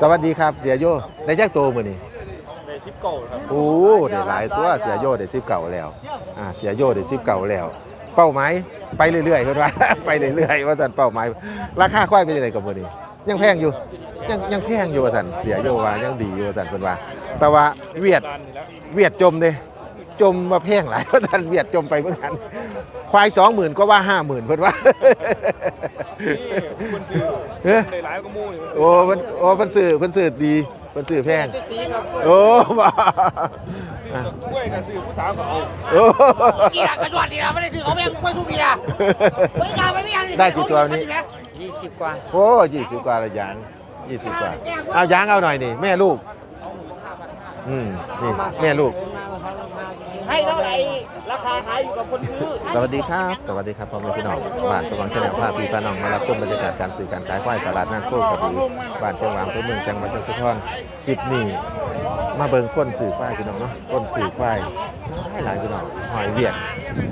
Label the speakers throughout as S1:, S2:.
S1: สวัสดีครับเสียโยได้แจ้งตัวมือนี่
S2: ในซิปเก่าครับ
S1: โอ้ได้หลายตัวเสียโยได้สิบเก่าแล้วอ่าเสียโยได้สิบเก่าแล้ว เป้าหมายไปเรื่อยๆเพิ่นว่า ไปเรื่อยๆว่าสันเป้าหมายราคาควายเป็นยังไงกับมือนี้ยังแพงอยู่ยังยังแพงอยู่ว่าสันเสียโยว่ายังดีอยู่ว่าสันเพิ่นว่า แต่ว่าเวียด
S2: ร้านนี่แล้ว
S1: เวียดจมเด้จมมาแพงหลายว่าสันเวียดจมไปเมื่อกันควายสองหมื่นก็ว่าห้าหมื่นเพิ่นว่า
S2: นี่ คุณซื้อ
S1: เฮ้ย
S2: ในร้านก็มู่อยู่
S1: โอ้เพิ่นโอ้เพิ่นซื้อเพิ่นซื้อดีเพิ่นซื้อแพง
S2: สีครับ
S1: โอ้บ้า
S2: ซื้อกับกล้วยกับซื้อผู้สาวก็เอา
S1: โอ้
S3: กีฬากระโดดดีนะไม่ได้ซื้อเขาแม่งกล้วยทุกปีนะไม่กล้าไม่ไม่ยัง
S1: ได้กี่ตัวนี้
S3: ยี่สิบกว่า
S1: โอ้ยี่สิบกว่าละยางยี่สิบกว่าเอายางเอาหน่อยนี่แม่ลูกอืมนี่แม่ลูก
S3: ให้เท่าไหร่ราคาขายอยู่กับคนซื้อ
S1: สวัสดีครับ สวัสดีครับพ่อแม่พี่น้องบ้านสว่างชาแนลภาพพี่พาน้องมารับชมบรรยากาศการสื่อการขายควายตลาดนัดโคกระบือบ้านเชียงหวางเพื่อเมืองจังหวัดจันทร์สะท้อนคลิปนี้มาเบิ่งคนสื่อควายพี่น้องเนาะคนสื่อควายให้ลายพี่น้องหอยเวียด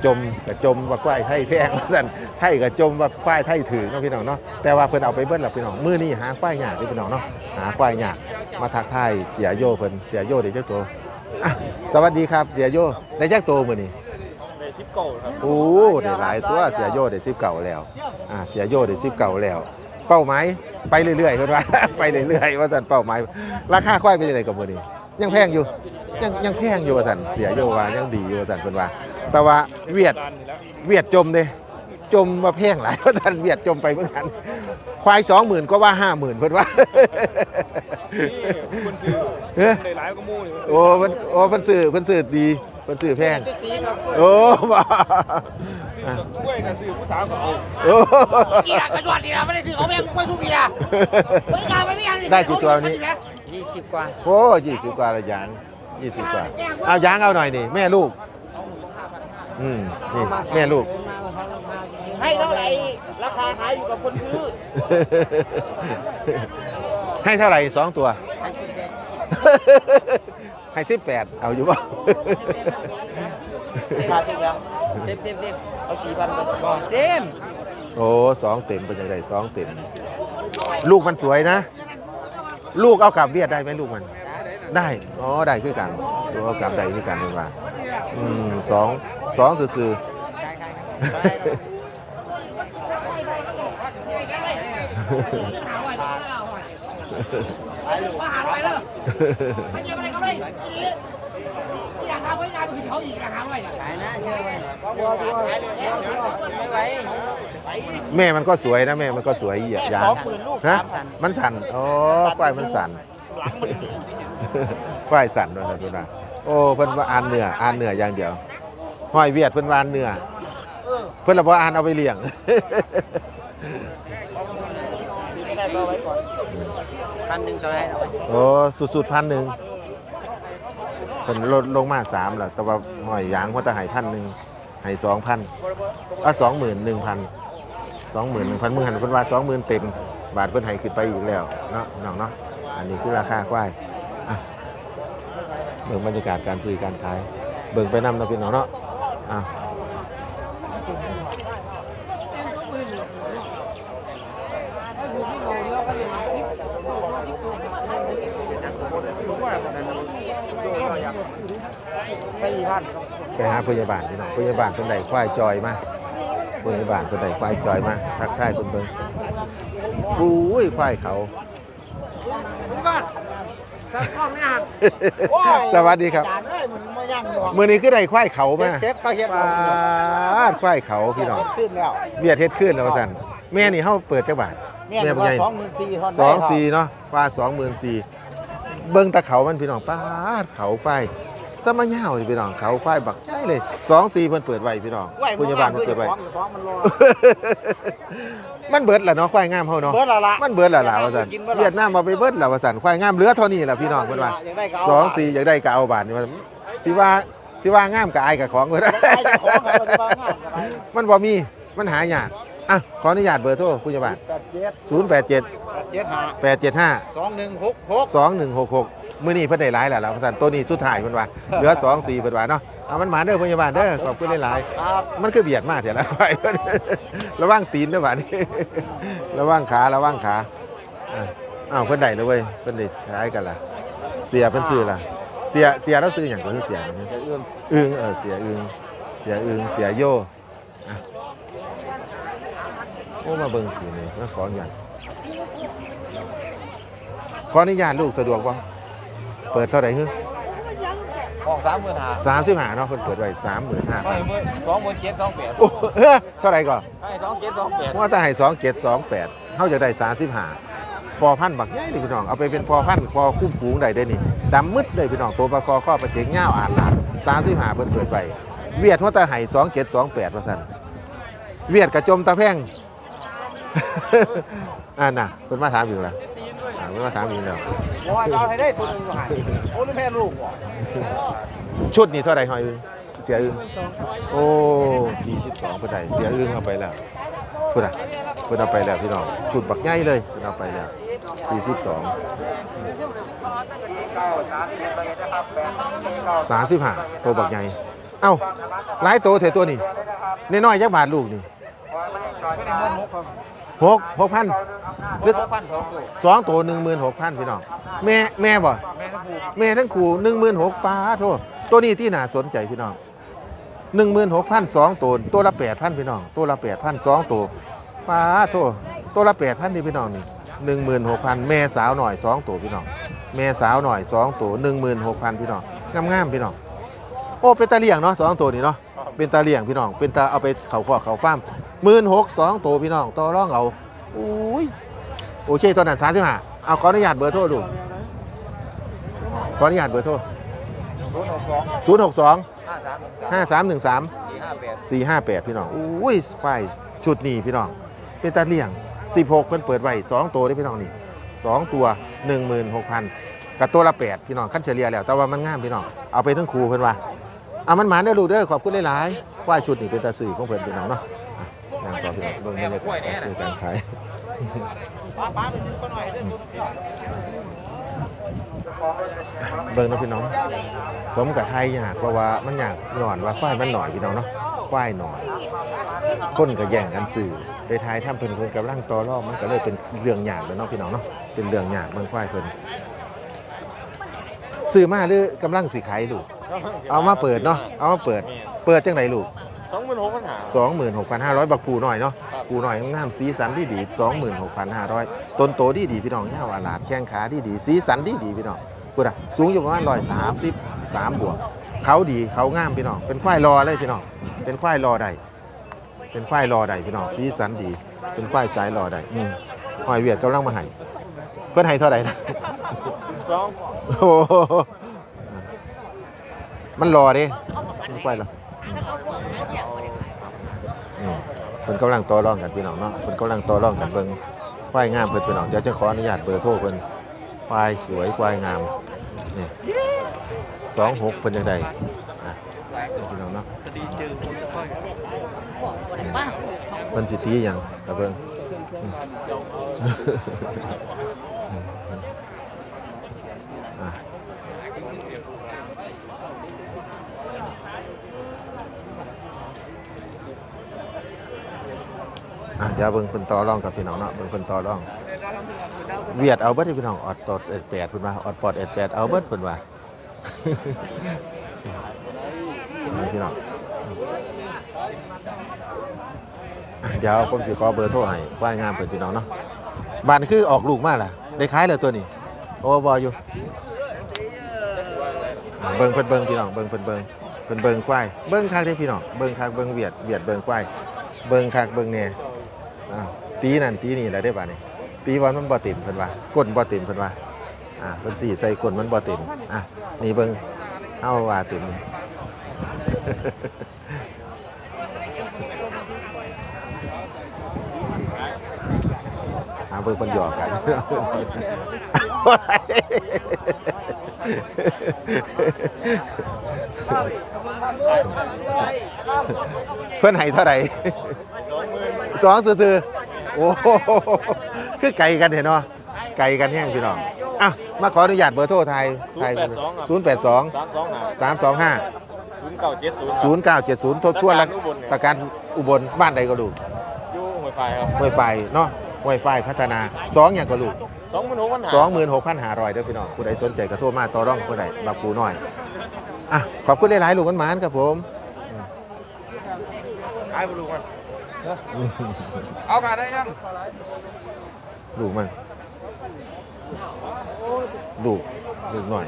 S1: จมกับจมว่าควายไทยแพงนั่นไทยกับจมว่าควายไทยถือเนาะพี่น้องเนาะแต่ว่าเพิ่นเอาไปเบิ้ลหลับพี่น้องมื้อนี้หาควายยากเด้อพี่น้องเนาะหาควายยากมาทักทายเสียโยเพิ่นเสียโยได้จักตัว อะสวัสดีครับเสียโยได้จักตัวมื้อนี้
S2: ในซิปเก่าครับ
S1: โอ้ได้หลายตัวเสียโยได้สิบเก่าแล้วอ่าเสียโยได้สิบเก่าแล้ว เป้าหมายไปเรื่อยๆเพิ่นว่า ไปเรื่อยๆว่าสันเป้าหมายราคาควายเป็นยังไงกับมื้อนี้ยังแพงอยู่ยังยังแพงอยู่ว่าสันเสียโยว่ายังดีอยู่ว่าสันเพิ่นว่า แต่ว่าเวียด
S2: ร้านนี่แล้ว
S1: เวียดจมเด้จมมาแพงหลายว่าสันเวียดจมไปเหมือนกัน ควายสองหมื่นก็ว่าห้าหมื่นเพิ่นว่า
S2: นี่คุณซื้อ
S1: เฮ้ย
S2: ในร้านก็มู่อยู่
S1: โอ้เพิ่นโอ้เพิ่นซื้อเพิ่นซื้อดีเพิ่นซื้อแพง
S2: สีครับ
S1: โอ้บ้า
S2: ซื้อกับกล้วยกับซื้อผู้สาวก็เอา
S1: โอ้
S3: กีฬากระโดดดีนะไม่ได้ซื้อเขาแม่งกล้วยทุกปีนะไม่กล้าไม่ไม่ยัง
S1: ได้กี่ตัวนี้
S3: ยี่สิบกว่า
S1: โอ้ยี่สิบกว่าละยางยี่สิบกว่าเอายางเอาหน่อยนี่แม่ลูกอืมนี่แม่ลูก
S3: ให้เท่าไหร่ราคาขายอยู่กับคนซื้อ
S1: ให้เท่าไหร่สองตัว
S3: ให้สิบเอ็ด
S1: ให้สิบแปดเอาอยู่ป่ะ
S3: ขาดอีกแล้วเต็มเต็มเต็มเอาสี่พันก่อนเต็ม
S1: โอ้สองเต็มเป็นยังไงสองเต็ม ลูกมันสวยนะ ลูกเอากลับเวียดได้ไหมลูกมัน ได้อ๋อได้คือกันลูกเอากลับได้คือกันเลยว่าอืมสองสองซื่อๆ
S3: มาหาอะไรเลยไม่เจออะไรก็ไม่อยากทำไว้อยากเขาอีกอยากทำไว้ขายนะเชื่อไว้บัวบัวไม่ไหวไป
S1: แม่มันก็สวยนะแม่มันก็สวยเหยียบยาง
S3: สองหมื่นลูก
S1: ฮะ
S3: สามสัน
S1: มันสั่นอ๋อควายมันสั่นควายสั่นด้วยครับเพื่อนว่าโอ้เพิ่นว่าอ่านเนื้ออ่านเนื้ออย่างเดียวห้อยเวียดเพิ่นว่าอ่านเนื้อเพิ่นละบ่อ่านเอาไปเลี้ยง
S3: ไม่ได้ก็ไว้ก่อน พันหนึ่งซอยให้เรา
S1: โอ้สุดๆพันหนึ่งเพิ่นลดลงมาสามแล้วแต่ว่าหอยยางเพราะแต่ให้พันหนึ่งให้สองพันอะสองหมื่นหนึ่งพันสองหมื่นหนึ่งพันมือหันเพิ่นว่าสองหมื่นเต็มบาทเพิ่นให้ขึ้นไปอีกแล้วเนาะน้องเนาะอันนี้คือราคาควายอะเบิ่งบรรยากาศการซื้อการขาย เบิ่งไปนำเนาะพี่น้องเนาะอะ ไปหาพยาบาลพี่น้องพยาบาลเพิ่นได้ควายจอยมาพยาบาลเพิ่นได้ควายจอยมาทักทายเพิ่นเบิ่งอุ้ยควายเขาสวัสดีครับ
S3: จานเอ้ยมันไม่ย่างหรอก
S1: มือนี้คือได้ควายเขามา
S3: เซ็ตเขาเฮ็ด
S1: ปาดควายเขาพี่น้อง
S3: ขึ้นแล้ว
S1: เบียดเฮ็ดขึ้นแล้วว่าซั่นแม่นี่เฮาเปิดจักบาท
S3: แม่
S1: แม่
S3: น
S1: เป็น
S3: ว่า
S1: ไง
S3: สองหมื่นสี่ทอน
S1: สองสี่เนาะว่าสองหมื่นสี่เบิ่งตะเขามันพี่น้องปาดเขาควาย สมัยยาวนี่พี่น้องเขาควายบักใหญ่เลยสองสี่เพิ่นเปิดไว้พี่น้องผู้ใหญ่บ้านเพิ่นเปิดไว้
S3: ของมันรอ
S1: มันเบิดแล้วเนาะควายงามเฮาเนาะ
S3: เบิดและละ
S1: มันเบิดแล้วล่ะว่าซั่นเวียดนามเอาไปเบิดแล้วว่าซั่นควายงามเหลือเท่านี้แหละพี่น้องเพิ่นว่า
S3: อยากได้ก็เา
S1: สองสี่อยากได้ก็เอาบาทนี่ว่าสิว่าสิว่างามกับอายกับของเพิ่น
S3: ได้เจ้าของให้มันจะมางานอะไร
S1: มันบ่มีมันหายากอะขออนุญาตเบอร์โทรผู้ใหญ่บ้าน
S3: แปดเจ็ด
S1: 087
S3: แปดเจ็ดห้า
S1: 875
S3: สองหนึ่งหกหก
S1: 2166 มื้อนี้เพิ่นได้หลายแล้วล่ะว่าซั่นตัวนี้สุดท้ายเพิ่นว่าเหลือ2 4เพิ่นว่าเนาะเอามันมาเด้อผู้ใหญ่บ้านเด้อขอบคุณหลาย
S3: ครับ
S1: ๆมันคือเบียดมากเถอะละควายเพิ่นระวังตีนเด้อบัดนี้ระวังขา ระวังขาอะอ้าวเพิ่นได้แล้วเว้ยเพิ่นได้ขายกันล่ะ เสียเพิ่นซื้อล่ะ เสียเสียแล้วซื้อหยังก็คือเสียนี่
S2: จะเอื้อม
S1: อึงเออเสียอึงเสียอึงเสียโยอะโอ้มาเบิ่งผีนี่มาขออนุญาตขออนุญาตลูกสะดวกบ่ เปิดเท่าไหร่ฮึ
S2: ของสามหมื่นห้า
S1: สามสิบห้าเนาะเพิ่นเปิดไว้สามหมื่นห้า
S2: ให้หมื่นสองหมื่นเจ็ดสองแปด
S1: โอ้เออเท่าไหร่ก่อน
S2: ให้สองเจ็ดสองแปด
S1: ว่าถ้าให้สองเจ็ดสองแปดเท่าจะได้สามสิบห้าพอพันธุ์บักใหญ่ดิพี่น้องเอาไปเป็นพอพันธุ์พอคุ้มฝูงได้ได้นี่ดำมืดเลยพี่น้องตัวปลาคอข้อปลาเจ๋งเง่าวอ่านหลานสามสิบห้าเพิ่นเปิดไปเวียดว่าแต่ให้สองเจ็ดสองแปดว่าซั่นเวียดกระจมตะแพงอ่าน่ะเพิ่นมาถามอยู่แล้ว อ่าเพิ่นมาถามอยู่แล้ว
S2: ว่าเอาให้ได้ตัวหนึงก็ให้โอ้นี่แม่ลูกบ่
S1: ชุดนี้เท่าไหร่หอยอึงเสียอึงโอ้สี่สิบสองเพิ่นได้เสียอึงเอาไปแล้วเพิ่นอะเพิ่นเอาไปแล้วพี่น้องชุดบักใหญ่เลยเพิ่นเอาไปแล้วสี่สิบสองสามสิบห้าตัวบักใหญ่เอ้าหลายตัวเถอะตัวนี้น้อยๆจักบาทลูกนี่ หกหกพันหรือ
S2: สองพันสองตัว
S1: สองตัวหนึ่งหมื่นหกพันพี่น้องแม่แม่บ่
S2: แม่ทั้งคู่
S1: แม่ทั้งคู่หนึ่งหมื่นหกป้าโทษตัวนี้ที่น่าสนใจพี่น้องหนึ่งหมื่นหกพันสองตัวตัวละแปดพันพี่น้องตัวละแปดพันสองตัวป้าโทษตัวละแปดพันที่พี่น้องนี่หนึ่งหมื่นหกพันแม่สาวหน่อยสองตัวพี่น้องแม่สาวหน่อยสองตัวหนึ่งหมื่นหกพันพี่น้องงามๆพี่น้องโอ้เป็นตาเลี่ยงเนาะสองตัวนี้เนาะเป็นตาเลี่ยงพี่น้องเป็นตาเอาไปเขาขอกเขาฟ้าร์ม หมื่นหกสองตัวพี่น้องต่อร่องเอาอุ้ยโอเคตัวนั้นสามสิบห้าเอาขออนุญาตเบอร์โทรดูขออนุญาตเบอร์โทร
S2: ศูนย์หกสอง
S1: ศูนย์หกสอง
S2: ห้าสามหนึ่งสาม
S1: สี่ห้า
S2: แปด
S1: สี่ห้าแปดพี่น้องอุ้ยควายชุดนี้พี่น้อง เป็นตาเลี่ยงสิบหกเพิ่นเปิดไว้สองตัวได้พี่น้องนี่สองตัวหนึ่งหมื่นหกพันกับตัวละแปดพี่น้องขั้นเฉลี่ยแล้ว แต่ว่ามันง่ามพี่น้อง เอาไปทั้งครูเพิ่นว่าเอามันหมาเด้อลูเด้อขอบคุณหลายๆว่าชุดนี้เป็นตาสื่อของเพิ่นพี่น้องเนาะ นางต่อพี่น้องเบิ่งบรรยากาศการซื้อการขาย
S2: เบื้อก็หน่อยได้ดู
S1: เบิ่งนะพี่น้องผมกับไทยอยากเพราะว่ามันอยากหย่อนว่าควายมันหน่อยพี่น้องเนาะควายหน่อย คนก็แย่งกันสื่อไปทายถ้าเพิ่นเพิ่นกำลังต่อรอบมันก็เลยเป็นเรื่องยากแล้วเนาะพี่น้องเนาะเป็นเรื่องยากมันควายเพิ่นซื้อมาหรือกำลังสิขายลูกเอามาเปิดเนาะเอามาเปิด เปิดจังไดลูก
S2: สองหมื่นหกพันหา
S1: 26,500บักปูหน่อยเนาะปูหน่อยงามสีสันดีดี26,500 ต้นโตดีดีพี่น้องยาวอาลาดแข้งขาดีดีสีสันดีดีพี่น้องพูดอะสูงอยู่ประมาณ133บวก เขาดีเขางามพี่น้องเป็นควายรอเลยพี่น้องเป็นควายรอได้เป็นควายรอได้พี่น้องสีสันดี เป็นควายสายรอได้อืมหอยเวียดกำลังมาให้เพื่อนให้เท่าไหร่นะ
S2: สอง
S1: โอ้โหมันรอเด้มันควายรออืม เพิ่นกำลังต่อรองกันพี่น้องเนาะเพิ่นกำลังต่อรองกันเบิ่งควายงามเพิ่นพี่น้องเดี๋ยวจะขออนุญาตเบอร์โทรเพิ่นควายสวยควายงามนี่สองหกเพิ่นจังไดอะพี่น้องเนาะเพิ่นสิตีหยังกับเบิ่งอืมอะ อะเดี๋ยวเบิ่งเพิ่นต่อรองกับพี่น้องเนาะเบิ่งเพิ่นต่อรอง เวียดเอาเบิดให้พี่น้องออดตอดเอ็ดแปดเพิ่นว่าออดปอดเอ็ดแปดเอาเบิดเพิ่นว่าเอาพี่น้องอะเดี๋ยวผมสิขอเบอร์โทรให้ว่างามเพิ่นพี่น้องเนาะบ้านคือออกลูกมาล่ะ ได้ขายแล้วตัวนี้ โอ้บ่อยู่อะเบิ่งเพิ่นเบิ่งพี่น้องเบิ่งเพิ่นเบิ่งเพิ่นเบิ่งควายเบิ่งคักเด้พี่น้องเบิ่งคักเบิ่งเวียดเวียดเบิ่งควายเบิ่งคักเบิ่งแหน่ อ้าตีนั่นตีนี่แหละได้ป่ะนี่ตีวันมันบ่เต็มเพิ่นว่าก้นบ่เต็มเพิ่นว่าอ่าเพิ่นสีใส่ก้นมันบ่เต็มอะนี่เบิ่งเอาว่าเต็มนี่หาเบิ่งเพิ่นหยอกกันเพิ่อนให้เท่าไหร่
S2: สองหมื่น
S1: สอซื่อๆโอ้โหคือไกลกันเห็นเนาะไกลกันแห้งพี่น้องอะมาขออนุญาตเบอร์โทรไทยไทยศูนย์แปดสอง
S2: สามสองห้าศูนย์เก้าเจ็ดศูนย์
S1: ศูนย์เก้าเจ็ดศูนย์ทั่วละตะการอุบลบ้านใดก็ลูก
S2: ยู่หวยไฟครับ
S1: ห้วยไฟเนาะห้วยไฟพัฒนาสองอย่างก็ลูก
S2: สองหมื่นหกพันหา
S1: สองหมื่นหกพันหาร้อยเด้อพี่น้องผู้ใดสนใจก็โทรมาต่อร่องผู้ใดบักปูน้อยอะขอบคุณหลายๆลูกมันมานครับผม
S2: ขายบลูกมัน
S3: เอาขาได้ยัง
S1: ลูกมันลูกลูกหน่อย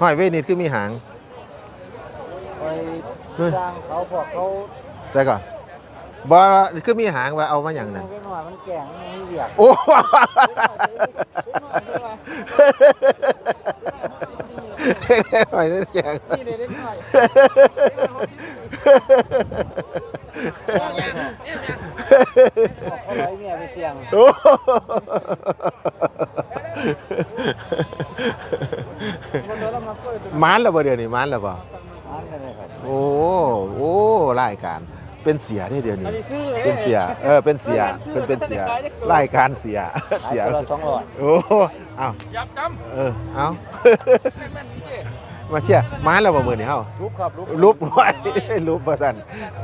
S1: ห้อยเวนิดคือมีหาง
S4: ไป
S1: เฮ้ย
S4: จ้างเขาบอกเขา
S1: ใส่ก่อนบอคือมีหางว่าเอามาอย่างนั้น
S4: เล็กหน่อยมันแก่งมันไม่เบียด
S1: โอ้หอยนั่นแข็ง
S4: นี่เล็กหน่อยเขาไว้เนี่ยไปเสี่ยง
S1: โอ้ หมันแล้วบ่เดี๋ยวนี้หมันแล้วบ่
S4: อันนั้นเลยครับ
S1: โอ้โอ้รายการเป็นเสียได้เดี๋ยวนี้
S4: ซื้อ
S1: เป็นเสียเออเป็นเสียเป็นเป็นเสียรายการเสียเสีย
S4: ตัวละสองร้อย
S1: โอ้เอา
S3: ยับจ
S1: เออเอามาเชียร์มาแล้วบ่มือนี่เฮา
S4: รูปครับรูป
S1: ลุบไว้ลุบบ่ซั่น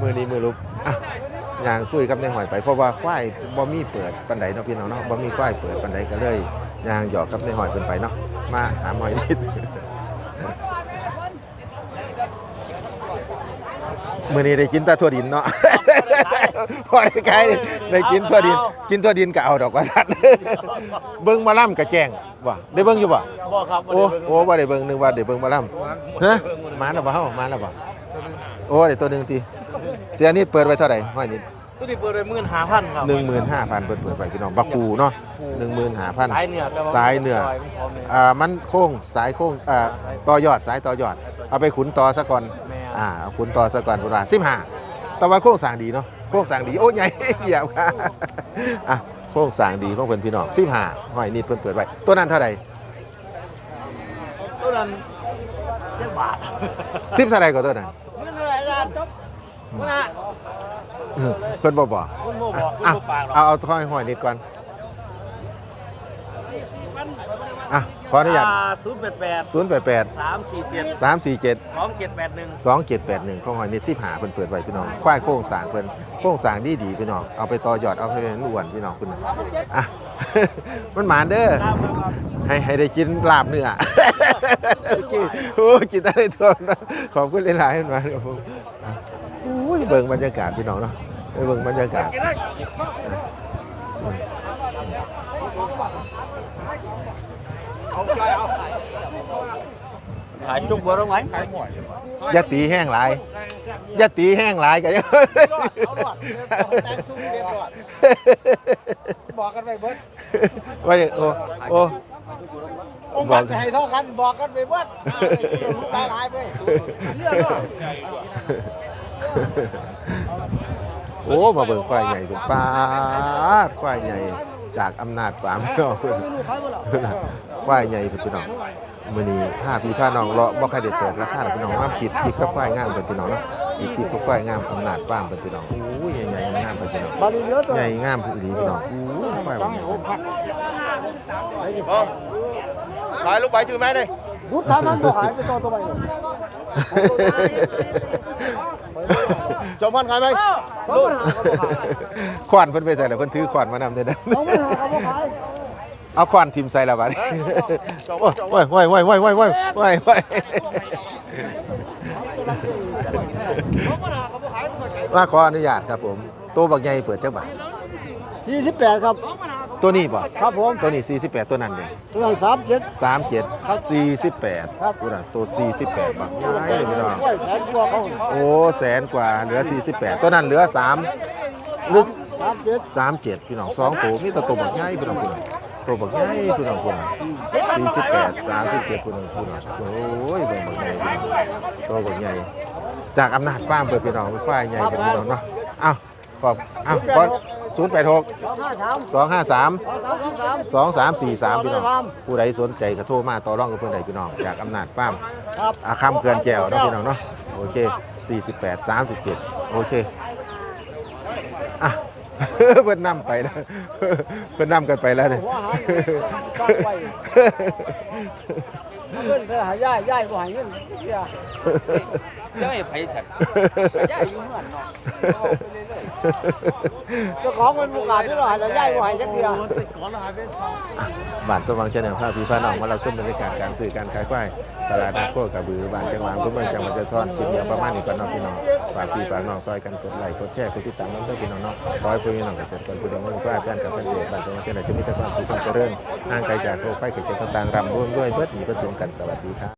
S1: มือนี้มือลุบอะย่างคุยกับในหอยไปเพราะว่าควายบ่มีเปิดปานใดเนาะพี่น้องเนาะบ่มีควายเปิดปานใดก็เลยย่างหยอกกับในหอยเพิ่นไปเนาะมาถามหอยนิด มื้อนี้ได้กินแตาทั่วดินเนาะ พอได้ขายได้กินทั่วดิน กินทั่วดินก็เอาดอกว่าซั่นเบิ่งหมาล่ำก็แจ้งบ่ได้เบิ่งอยู่บ่
S4: บอกครับ
S1: โอ้โอ้ว่าได้เบิ่งนึกว่าได้เบิ่งหมาล่ำฮะมาแล้วบ่เฮามาแล้วบ่โอ้ได้ตัวหนึงติเสียนี่เปิดไว้เท่าไหร่ห้อยนิด
S4: ตัวนี้เปิดไปหมื่นห้าพันครับ
S1: 15,000เปิดเปิดไปพี่น้องบักปูเนาะ15,000
S4: สายเหนือแต่ว่
S1: สายเหนืออ่ามันโค้งสายโค้งอ่าต่อยอดสายต่อยอด เอาไปขุนต่อซะก่อน
S4: แม่
S1: อ่าเอาขุนต่อซะก่อนพุ่นว่า15แต่ว่าโค้งสร้างดีเนาะโค้งสร้างดีโอ้ใหญ่เหยียบค่ะอะโค้งสร้างดีของเพิ่นพี่น้อง15ห้อยนิดเพิ่นเปิดไว้ตัวนั้นเท่าไหร่
S4: ตัวนั้นเจ็ดบาท
S1: 10เท่าไหร่ก็ตัวนั้น
S4: เงินเท่าไหร่อาจารย์มันอะ
S1: เออเพิ่นบ่บอก
S4: คุณโมบอกคุณ
S1: อะ
S4: โมปากหรอก
S1: เอาเอาห้อยห้อยนิดก่อน อะขออนุญาต
S4: ศูนย์แปดแปด
S1: 088
S4: สามสี่เจ็ด
S1: 347
S4: สองเจ็ดแปดหนึ่ง
S1: 2781ของหอยนิดสิบหาเพิ่นเปิดไว้พี่น้องควายโค้งสร้างเพิ่นโค้งสร้างดีดีๆพี่น้องเอาไปต่อยอดเอาไปเป็นอ้วนพี่น้องคุณน่ะอะ มันหมานเด้อให้ให้ได้กินลาบเนื้อกินโอ้ยกินได้ทั่วนะขอบคุณหลายๆมันมาครับผมอะโอ้ยเบิ่งบรรยากาศพี่น้องเนาะไปเบิ่งบรรยากาศ
S4: หายจุกบัวตรงไหน
S1: อย่าตีแห้งหลายอย่าตีแห้งหลายกัน
S4: บอกกันไปเบิด
S1: ว่าอย่างโอ้โอ้
S4: องค์บัตรให้เท่ากันบอกกันไปเบิดตายหายไปเรื่องเนาะ
S1: โอ้มาเบิ่งควายใหญ่เป็นปาดควายใหญ่ จากอำนาจฟาร์มพี่น้องควายใหญ่เป็นพี่น้องมื้อนี้ผ้าพี่ผ้าน้องเลาะบ่ใครได้เปิดราคาหรอกพี่น้องว่าปิดคลิปกับควายงามเป็นพี่น้องเนาะปิดคลิปกับควายงามอำนาจฟาร์มเป็นพี่น้องโอ้ยใหญ่ๆงามเป็นพี่น้อง
S4: บาลีเยอะตัว
S1: ใหญ่งามคือดีพี่น้องโอ้ยควายบ่ใหญ่
S2: ขายลูกไปจื้อไหมเลย
S4: รู้ทางนั้นบอกหายไปตัวตัวไป
S2: สองพันขายไหม
S4: ลูกหาเขาบอกหาย
S1: ขวานเพิ่นไปใส่แล้วเพิ่นถือขวานมานำเด้อนะ
S4: เขาไม่หาเขาบอกหาย
S1: เอาขวานทิมใส่แล้วบัดนี้โอ้ยโอ้ยโอ้ยโอ้ยโอ้ยโอ้ยโอ้ยโอ้ยมาขออนุญาตครับผม ตัวบักใหญ่เปิดจักบาท
S4: สี่สิบแปดครับ
S1: ตัวนี้ป่ะ
S4: ครับผม
S1: ตัวนี้ 48 ตัวนั้นเนี่ย
S4: ตัวนั้นสามเจ็ด
S1: 37 48
S4: ครับ
S1: ตัวนั้นตัว48บาทย้ายพี่น้อง
S4: กล้วยแสนกว่าเขา
S1: โอ้แสนกว่าเหลือ 48 ตัวนั้นเหลือ3หรือ
S4: สามเจ็ด
S1: 37พี่น้องสองตัวมีแต่ตัวบักใหญ่พี่น้องพี่น้องตัวบักใหญ่พี่น้องพี่น้อง48 37พี่น้องพี่น้องโอ้ยเบิ่งบักใหญ่พี่น้องตัวบักใหญ่จากอำนาจฟาร์มเปิดพี่น้องเป็นควายใหญ่เป็นพี่น้องเนาะเอ้าขอบเอ้าขอ 086
S4: สองห้าสาม
S1: 253
S4: สองสาสาม
S1: สองสามสี่สามพี่น้องผู้ใดสนใจก็โทรมาต่อรองกับเพื่อนใดพี่น้องจากอำนาจฟาร์มอาคำเกินแจวเนาะพี่น้องเนาะโอเค48 37โอเคอะเพิ่นนำไปแล้วเพิ่นนำกันไปแล้วเนี่ย
S4: หัวหายตั้งไว้เงินเธอหายย่ายย่ายบ่หายเงินเสีย
S3: จะให้ไผสัตว์ย่าอยู่เฮือนเนาะไปเรื่อย
S4: เจ้าของมันบุกอาจที่เราหาจะย้ายบ่ให้จักเทื่อ
S1: บ้านสว่างชาแนลพาพี่พาน้องมารับชมบรรยากาศการซื้อการขายควาย ตลาดนัดโคกระบือบ้านจังหวัดเมืองจังหวัดจะโสธรคลิปเดียวประมาณนี้ก่อนเนาะพี่น้องฝากพี่ฝากน้องซอยกันกดไลค์กดแชร์กดติดตามน้องเด้พี่น้องเนาะขอให้พี่น้องเกษตรกรผู้ใดมีควาจารย์กับแฟนเพจบ้านสว่างชาแนลจะมีแต่ความสุขความเจริญห่างไกลจากโรคภัยไข้เจ็บต่างๆรำร่วมด้วยเบิดมีประสงค์กันสวัสดีครับ